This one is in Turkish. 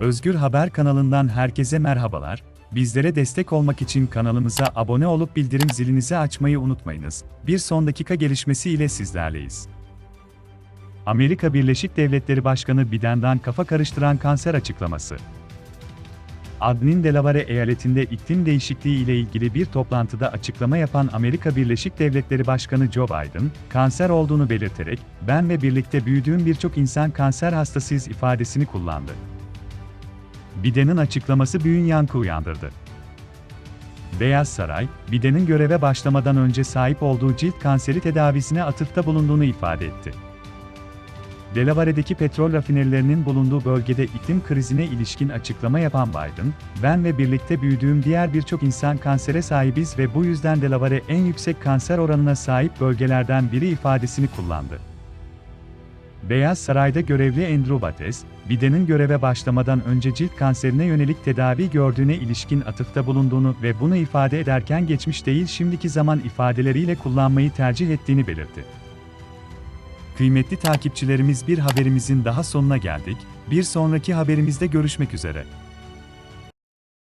Özgür Haber kanalından herkese merhabalar. Bizlere destek olmak için kanalımıza abone olup bildirim zilinizi açmayı unutmayınız. Bir son dakika gelişmesi ile sizlerleyiz. Amerika Birleşik Devletleri Başkanı Biden'dan kafa karıştıran kanser açıklaması. Adnin Delaware eyaletinde iklim değişikliği ile ilgili bir toplantıda açıklama yapan Amerika Birleşik Devletleri Başkanı Joe Biden, kanser olduğunu belirterek, ben ve birlikte büyüdüğüm birçok insan kanser hastasıyız ifadesini kullandı. Biden'in açıklaması büyün yankı uyandırdı. Beyaz Saray, Biden'in göreve başlamadan önce sahip olduğu cilt kanseri tedavisine atıfta bulunduğunu ifade etti. Delaware'deki petrol rafinerilerinin bulunduğu bölgede iklim krizine ilişkin açıklama yapan Biden, ben ve birlikte büyüdüğüm diğer birçok insan kansere sahibiz ve bu yüzden Delaware en yüksek kanser oranına sahip bölgelerden biri ifadesini kullandı. Beyaz Saray'da görevli Andrew Bates, Biden'in göreve başlamadan önce cilt kanserine yönelik tedavi gördüğüne ilişkin atıfta bulunduğunu ve bunu ifade ederken geçmiş değil şimdiki zaman ifadeleriyle kullanmayı tercih ettiğini belirtti. Kıymetli takipçilerimiz bir haberimizin daha sonuna geldik. Bir sonraki haberimizde görüşmek üzere.